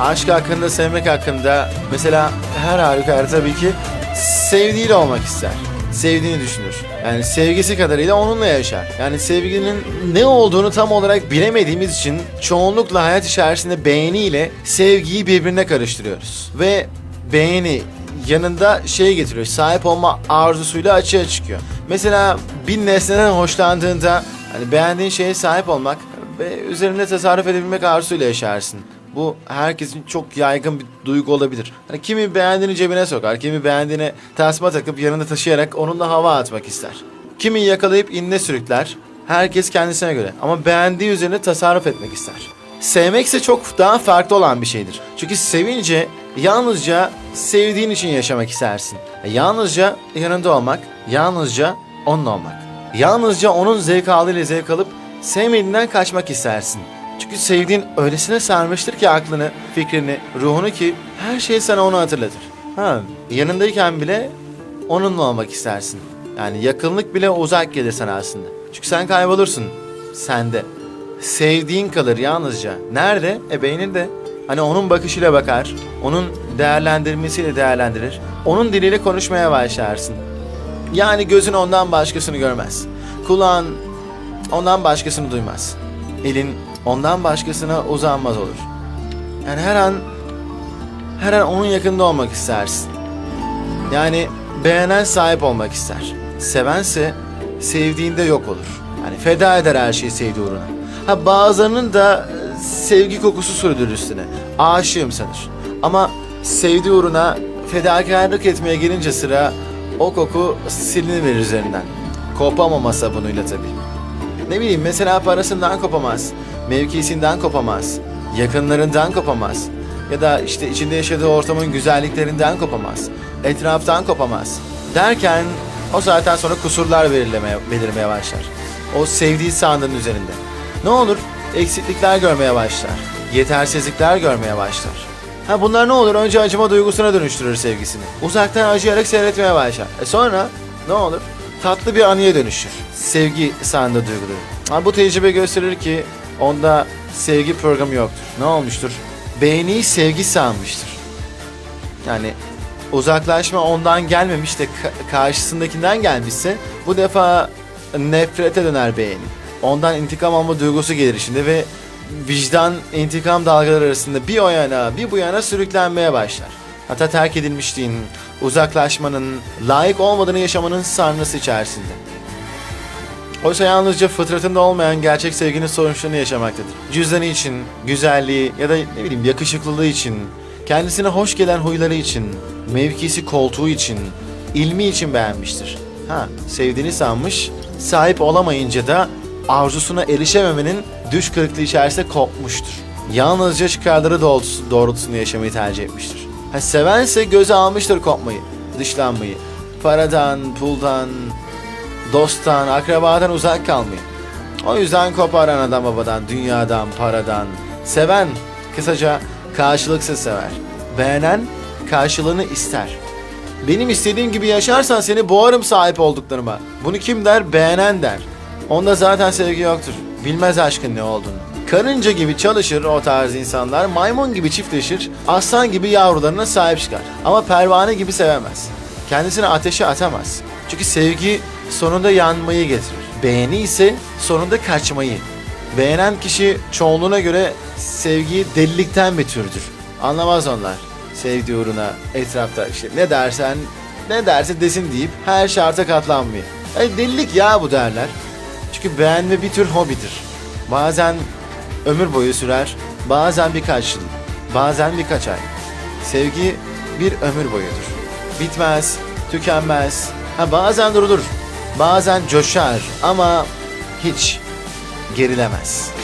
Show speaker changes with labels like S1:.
S1: aşk hakkında, sevmek hakkında mesela her halükarda tabii ki sevdiğiyle olmak ister. Sevdiğini düşünür. Yani sevgisi kadarıyla onunla yaşar. Yani sevginin ne olduğunu tam olarak bilemediğimiz için çoğunlukla hayat içerisinde beğeniyle sevgiyi birbirine karıştırıyoruz. Ve beğeni yanında şey getiriyor. Sahip olma arzusuyla açığa çıkıyor. Mesela bir nesneden hoşlandığında hani beğendiğin şeye sahip olmak ve üzerinde tasarruf edebilmek arzusuyla yaşarsın. Bu herkesin çok yaygın bir duygu olabilir. Hani kimi beğendiğini cebine sokar, kimi beğendiğine tasma takıp yanında taşıyarak onunla hava atmak ister. Kimi yakalayıp inine sürükler. Herkes kendisine göre ama beğendiği üzerine tasarruf etmek ister. Sevmek ise çok daha farklı olan bir şeydir. Çünkü sevince yalnızca sevdiğin için yaşamak istersin. Yalnızca yanında olmak, yalnızca onunla olmak. Yalnızca onun zevk alıyla zevk alıp sevmediğinden kaçmak istersin. Çünkü sevdiğin öylesine sarmıştır ki aklını, fikrini, ruhunu ki her şey sana onu hatırlatır. Ha, yanındayken bile onunla olmak istersin. Yani yakınlık bile uzak gelir sana aslında. Çünkü sen kaybolursun. Sende. Sevdiğin kalır yalnızca. Nerede? E beyninde. Hani onun bakışıyla bakar. Onun değerlendirmesiyle değerlendirir. Onun diliyle konuşmaya başlarsın. Yani gözün ondan başkasını görmez. Kulağın ondan başkasını duymaz. Elin ondan başkasına uzanmaz olur. Yani her an her an onun yakında olmak istersin. Yani beğenen sahip olmak ister. Sevense sevdiğinde yok olur. Yani feda eder her şeyi sevdiği uğruna. Ha bazılarının da e, sevgi kokusu sürdürür üstüne. Aşığım sanır. Ama sevdiği uğruna fedakarlık etmeye gelince sıra o koku siliniverir üzerinden. Kopamama sabunuyla tabii. Ne bileyim mesela parasından kopamaz, mevkisinden kopamaz, yakınlarından kopamaz ya da işte içinde yaşadığı ortamın güzelliklerinden kopamaz, etraftan kopamaz. Derken o saatten sonra kusurlar belirlemeye, belirmeye başlar. O sevdiği sandığın üzerinde. Ne olur? Eksiklikler görmeye başlar. Yetersizlikler görmeye başlar. Ha bunlar ne olur? Önce acıma duygusuna dönüştürür sevgisini. Uzaktan acıyarak seyretmeye başlar. E sonra ne olur? Tatlı bir anıya dönüşür. Sevgi sandığı duyguları. Ha, bu tecrübe gösterir ki onda sevgi programı yoktur. Ne olmuştur? Beğeniyi sevgi sanmıştır. Yani uzaklaşma ondan gelmemiş de ka- karşısındakinden gelmişse bu defa nefrete döner beğeni. Ondan intikam alma duygusu gelir içinde ve vicdan intikam dalgaları arasında bir o yana bir bu yana sürüklenmeye başlar. Hatta terk edilmişliğin, uzaklaşmanın, layık olmadığını yaşamanın sarnısı içerisinde. Oysa yalnızca fıtratında olmayan gerçek sevginin sonuçlarını yaşamaktadır. Cüzdanı için, güzelliği ya da ne bileyim yakışıklılığı için, kendisine hoş gelen huyları için, mevkisi koltuğu için, ilmi için beğenmiştir. Ha, sevdiğini sanmış, sahip olamayınca da arzusuna erişememenin düş kırıklığı içerisinde kopmuştur. Yalnızca çıkarları doğrultusu- doğrultusunda yaşamayı tercih etmiştir. Ha, sevense göze almıştır kopmayı, dışlanmayı. Paradan, puldan, dosttan, akrabadan uzak kalmayın. O yüzden kopar anadan babadan, dünyadan, paradan. Seven, kısaca karşılıksız sever. Beğenen, karşılığını ister. Benim istediğim gibi yaşarsan seni boğarım sahip olduklarıma. Bunu kim der? Beğenen der. Onda zaten sevgi yoktur. Bilmez aşkın ne olduğunu. Karınca gibi çalışır o tarz insanlar, maymun gibi çiftleşir, aslan gibi yavrularına sahip çıkar. Ama pervane gibi sevemez. Kendisini ateşe atamaz. Çünkü sevgi sonunda yanmayı getirir. Beğeni ise sonunda kaçmayı. Beğenen kişi çoğunluğuna göre sevgiyi delilikten bir türdür. Anlamaz onlar. Sevdiği uğruna etrafta işte ne dersen ne derse desin deyip her şarta katlanmayı. E, delilik ya bu derler. Çünkü beğenme bir tür hobidir. Bazen ömür boyu sürer, bazen birkaç yıl, bazen birkaç ay. Sevgi bir ömür boyudur. Bitmez, tükenmez. Ha bazen durulur, bazen coşar ama hiç gerilemez.